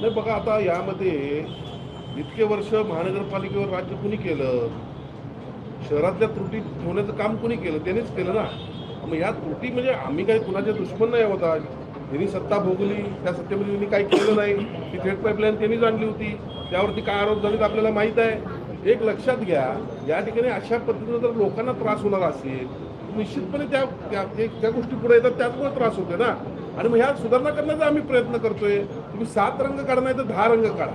नाही बघा आता यामध्ये इतके वर्ष महानगरपालिकेवर राज्य कुणी केलं? शहरातल्या त्रुटी ठेवण्याचं काम कुणी केलं? त्यानेच केलं ना. मग या त्रुटी म्हणजे आम्ही काही कुणाचे दुश्मन नाही होता त्यांनी सत्ता भोगली त्या सत्तेमध्ये त्यांनी काही केलं नाही. ती थेट पाईपलाईन त्यांनीच आणली होती. त्यावरती काय आरोप झाले आपल्याला माहीत आहे. एक लक्षात घ्या या ठिकाणी अशा पद्धतीनं जर लोकांना त्रास होणार असेल निश्चितपणे त्या त्या गोष्टी पुढे येतात त्याचमुळे त्रास होते ना. आणि मग ह्या सुधारणा करण्याचा आम्ही प्रयत्न करतोय. तुम्ही सात रंग काढणार नाही तर दहा रंग काढा.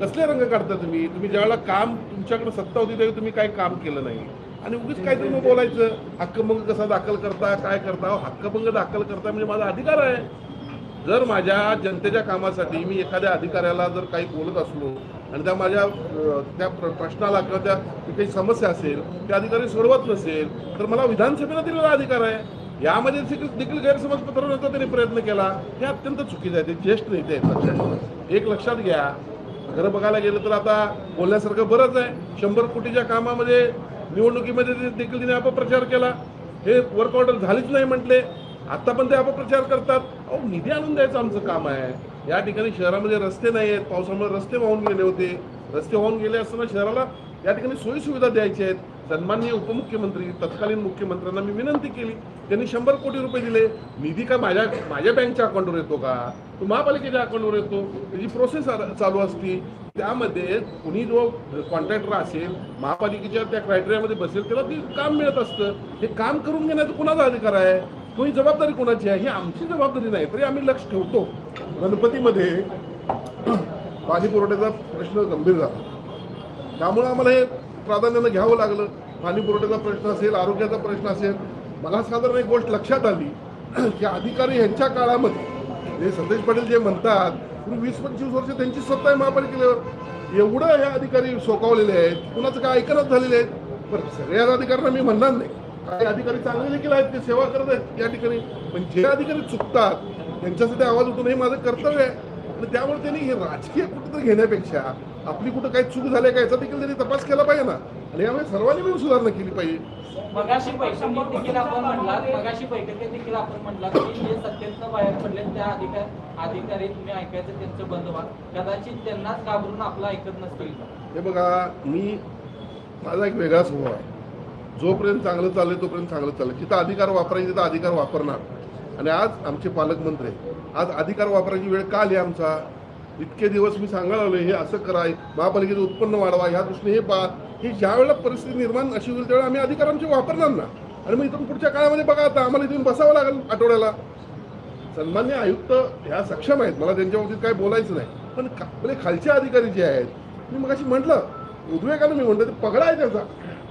कसले रंग काढता तुम्ही? तुम्ही ज्यावेळेला काम तुमच्याकडे सत्ता होती त्यावेळी तुम्ही काही काम केलं नाही. आणि उगीच काहीतरी मग बोलायचं हक्कभंग कसा दाखल करता काय करता? हक्कभंग दाखल करता म्हणजे माझा अधिकार आहे. जर माझ्या जनतेच्या कामासाठी मी एखाद्या अधिकाऱ्याला जर काही बोलत असलो आणि त्या माझ्या त्या प्र- प्रश्नाला किंवा त्या काही समस्या असेल त्या अधिकारी सोडवत नसेल तर मला विधानसभेला दिलेला अधिकार आहे. यामध्ये देखील गैरसमज पसरवण्याचा त्यांनी प्रयत्न केला. हे अत्यंत चुकीचं आहे. ते ज्येष्ठ नेते आहेत लक्षात एक लक्षात घ्या. खरं बघायला गेलं तर आता बोलण्यासारखं बरंच आहे. शंभर कोटीच्या कामामध्ये निवडणुकीमध्ये ते- देखील तिने अपप्रचार केला. हे वर्क ऑर्डर झालीच नाही म्हटले. आता पण ते अपप्रचार करतात. अहो निधी आणून द्यायचं आमचं काम आहे. या ठिकाणी शहरामध्ये रस्ते नाही आहेत पावसामुळे रस्ते वाहून गेले होते. रस्ते वाहून गेले असताना शहराला या ठिकाणी सोयीसुविधा द्यायच्या आहेत. सन्माननीय उपमुख्यमंत्री तत्कालीन मुख्यमंत्र्यांना मी विनंती केली. त्यांनी शंभर कोटी रुपये दिले. निधी का माझ्या माझ्या बँकच्या अकाउंटवर येतो का? तो महापालिकेच्या अकाउंटवर येतो. त्याची प्रोसेस चालू असती. त्यामध्ये कुणी जो कॉन्ट्रॅक्टर असेल महापालिकेच्या त्या क्रायटेरियामध्ये बसेल त्याला ते काम मिळत असतं. हे काम करून घेण्याचा कुणाचा अधिकार आहे? तो ही जबाबदारी कोणाची आहे? ही आमची जबाबदारी नाही. तरी आम्ही लक्ष ठेवतो. गणपतीमध्ये पाणी पुरवठ्याचा प्रश्न गंभीर झाला. त्यामुळं आम्हाला हे प्राधान्यानं घ्यावं लागलं. पाणी पुरवठ्याचा प्रश्न असेल आरोग्याचा प्रश्न असेल. मला साधारण एक गोष्ट लक्षात आली की अधिकारी यांच्या काळामध्ये जे संदेश पाटील जे म्हणतात पूर्वी वीस पंचवीस वर्ष त्यांची सत्ता आहे महापालिकेवर एवढं हे अधिकारी सोकावलेले आहेत कुणाचं काय ऐकणच झालेले आहेत पण सगळ्या अधिकाऱ्यांना मी म्हणणार नाही. काही अधिकारी चांगले देखील आहेत ते सेवा करत आहेत या ठिकाणी. पण जे अधिकारी चुकतात त्यांच्यासाठी आवाज उठून हे माझं कर्तव्य आहे. त्यामुळे त्यांनी हे राजकीय कुठंतरी घेण्यापेक्षा आपली कुठं काही चूक झाली का याचा देखील त्यांनी तपास केला पाहिजे ना. आणि यामुळे सर्वांनी मिळून सुधारणा केली पाहिजे. मगाशी बैठकीत देखील आपण म्हटलात मगाशी बैठकीत देखील आपण म्हटलात की जे सत्तेतनं बाहेर पडले त्या अधिकार अधिकारी तुम्ही ऐकायचं त्यांचं बंद व्हा. कदाचित त्यांनाच घाबरून आपलं ऐकत नसतील. हे बघा मी माझा एक वेगळा स्वभाव आहे. जोपर्यंत चांगलं चाललंय तोपर्यंत चांगलं चाललं जिथं अधिकार वापरायचे तिथं अधिकार वापरणार. आणि आज आमचे पालकमंत्री आज अधिकार वापरायची वेळ का आली आमचा? इतके दिवस मी सांगायला आलो हे असं कराय महापालिकेचं उत्पन्न वाढवा ह्या दृष्टीने हे पहा. ही ज्या वेळेला परिस्थिती निर्माण अशी होईल त्यावेळेला आम्ही अधिकार आमचे वापरणार ना. आणि मग इथून पुढच्या काळामध्ये बघा आता आम्हाला इथून बसावं लागेल आठवड्याला. सन्मान्य आयुक्त ह्या सक्षम आहेत मला त्यांच्या बाबतीत काय बोलायचं नाही. पण म्हणजे खालचे अधिकारी जे आहेत मी मगाशी म्हटलं उद्वेगानं मी म्हटलं ते पगडा आहे त्याचा.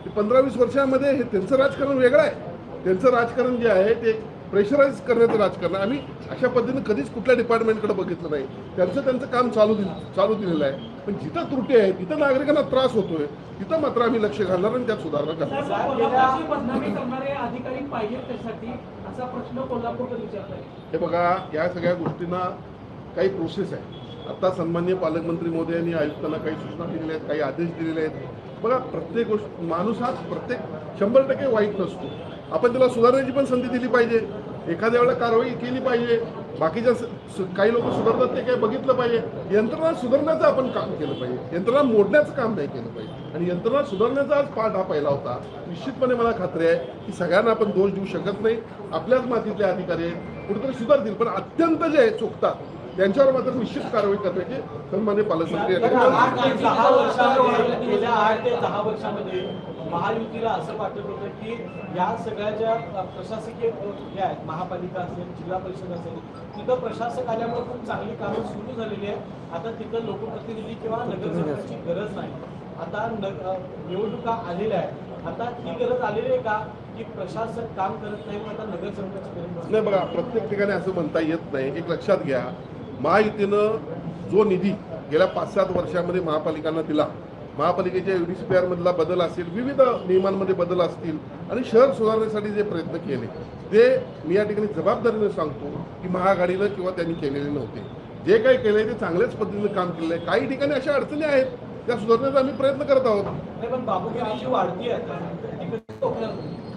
ते पंधरा वीस वर्षामध्ये हे त्यांचं राजकारण वेगळं आहे. त्यांचं राजकारण जे आहे ते प्रेशराईज करण्याचं राजकारण. आम्ही अशा पद्धतीने कधीच कुठल्या डिपार्टमेंटकडे बघितलं नाही. त्यांचं त्यांचं काम चालू दिलं चालू दिलेलं आहे. पण जिथं त्रुटी आहे तिथं नागरिकांना त्रास होतोय तिथं मात्र आम्ही लक्ष घालणार आणि त्यात सुधारणा करणार. हे बघा या सगळ्या गोष्टींना काही प्रोसेस आहे. आता सन्मान्य पालकमंत्री मोदयांनी आयुक्तांना काही सूचना दिलेल्या आहेत काही आदेश दिलेले आहेत. बघा प्रत्येक गोष्ट माणूस हा प्रत्येक शंभर टक्के वाईट नसतो. आपण त्याला सुधारण्याची पण संधी दिली पाहिजे. एखाद्या वेळेला कारवाई केली पाहिजे. बाकीच्या काही लोक सुधारतात ते काही बघितलं पाहिजे. यंत्रणा सुधारण्याचं आपण काम केलं पाहिजे. यंत्रणा मोडण्याचं काम नाही केलं पाहिजे. आणि यंत्रणा सुधारण्याचा आज पाठ हा पहिला होता. निश्चितपणे मला खात्री आहे की सगळ्यांना आपण दोष देऊ शकत नाही. आपल्याच मातीतले अधिकारी आहेत. कुठेतरी सुधारतील पण अत्यंत जे चुकतात त्यांच्यावर मात्र निश्चित कारवाई करण्याची सन्मान्य पालकमंत्री गेल्या आठ ते दहा वर्षामध्ये महायुतीला असं वाटत होतं की या सगळ्या ज्या प्रशासकीय आहेत महापालिका असेल जिल्हा परिषद असेल तिथं प्रशासक आल्यामुळे खूप चांगली कामं सुरू झालेली आहेत. आता तिथं लोकप्रतिनिधी किंवा नगरसेवकाची गरज नाही. आता निवडणुका आलेल्या आहेत. आता ही गरज आलेली आहे का की प्रशासक काम करत नाही आता नगरसेवकाची गरज नाही बघा प्रत्येक ठिकाणी असं म्हणता येत नाही. एक लक्षात घ्या. महायुतीनं जो निधी गेल्या पाच सात वर्षामध्ये महापालिकांना दिला महापालिकेच्या युडीसीपीआर मधला बदल असेल विविध नियमांमध्ये बदल असतील आणि शहर सुधारण्यासाठी जे प्रयत्न केले ते मी या ठिकाणी जबाबदारीने सांगतो की महाआघाडीनं किंवा त्यांनी केलेले नव्हते. जे काही केलंय ते चांगल्याच पद्धतीने काम केलेलं आहे काही ठिकाणी अशा अडचणी आहेत त्या सुधारण्याचा आम्ही प्रयत्न करत आहोत.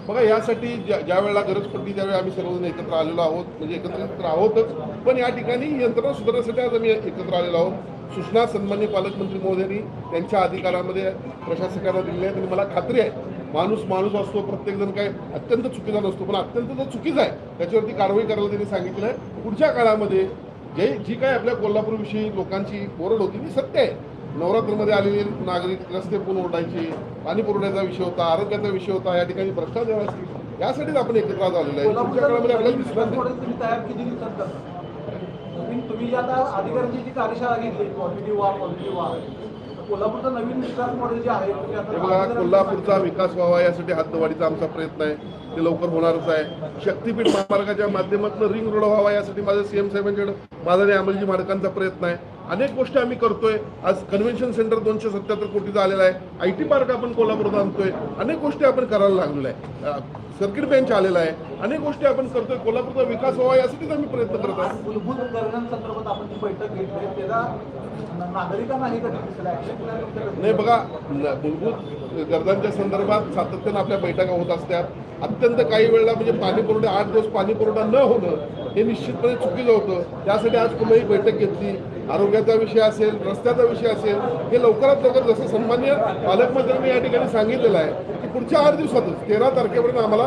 बघा यासाठी ज्या ज्या वेळेला गरज पडली त्यावेळी आम्ही सर्वजण एकत्र आलेलो आहोत. म्हणजे एकत्र आहोतच. पण या ठिकाणी यंत्रणा सुधारण्यासाठी आज आम्ही एकत्र आलेलो आहोत. सूचना सन्माननीय पालकमंत्री महोदयांनी त्यांच्या अधिकारामध्ये प्रशासकाला दिलेल्या आहेत. आणि मला खात्री आहे माणूस माणूस असतो प्रत्येकजण काय अत्यंत चुकीचा नसतो पण अत्यंत जो चुकीचा आहे. त्याच्यावरती कारवाई करायला त्यांनी सांगितलं आहे. पुढच्या काळामध्ये जे जी काय आपल्या कोल्हापूरविषयी लोकांची ओरड होती ती सत्य आहे. नवरात्रमध्ये आलेले नागरिक रस्ते पूर्ण ओढायचे पाणी पुरवठ्याचा विषय होता आरोग्याचा विषय होता या ठिकाणी भ्रष्टाचार असतील यासाठीच आपण एकत्र आज आलेलो आहे पुढच्या काळामध्ये आपल्याला. मॉडेल तुम्ही आता अधिकाऱ्यांची जी कार्यशाळा घेतली पॉझिटिव्ह पॉझिटिव्ह कोल्हापूरचं नवीन विकास मॉडेल जे आहे तुम्ही आता हे बघा कोल्हापूरचा विकास व्हावा यासाठी हद्दवाढीचा आमचा प्रयत्न आहे. ते लवकर होणारच आहे. शक्तीपीठ महामार्गाच्या माध्यमातून रिंग रोड व्हावा यासाठी माझं सीएम साहेबांच्याकडे माझा आणि अमलजी मार्गांचा प्रयत्न आहे. अनेक गोष्टी आम्ही करतोय. आज कन्व्हेन्शन सेंटर दोनशे सत्याहत्तर कोटीचा आलेला आहे. आय टी पार्क आपण कोल्हापूरात आणतोय. अनेक गोष्टी आपण करायला लागलेलो आहे. सर्किट बेंच आलेला आहे. अनेक गोष्टी आपण करतोय. कोल्हापूरचा विकास व्हावा यासाठीच आम्ही प्रयत्न करत आज आहे मूलभूत गरजांसंदर्भात आपण जी बैठक घेतली नागरिकांना हे नाही बघा मूलभूत गरजांच्या संदर्भात सातत्यानं आपल्या बैठका होत असतात. अत्यंत काही वेळेला म्हणजे पाणी पुरवठा आठ दिवस पाणी पुरवठा न होणं हे निश्चितपणे चुकीचं होतं. त्यासाठी आज पुन्हा ही बैठक घेतली. आरोग्याचा विषय असेल रस्त्याचा विषय असेल हे लवकरात लवकर जसं सन्मान्य पालकमंत्र्यांनी या ठिकाणी सांगितलेलं आहे की पुढच्या आठ दिवसातच तेरा तारखेपर्यंत आम्हाला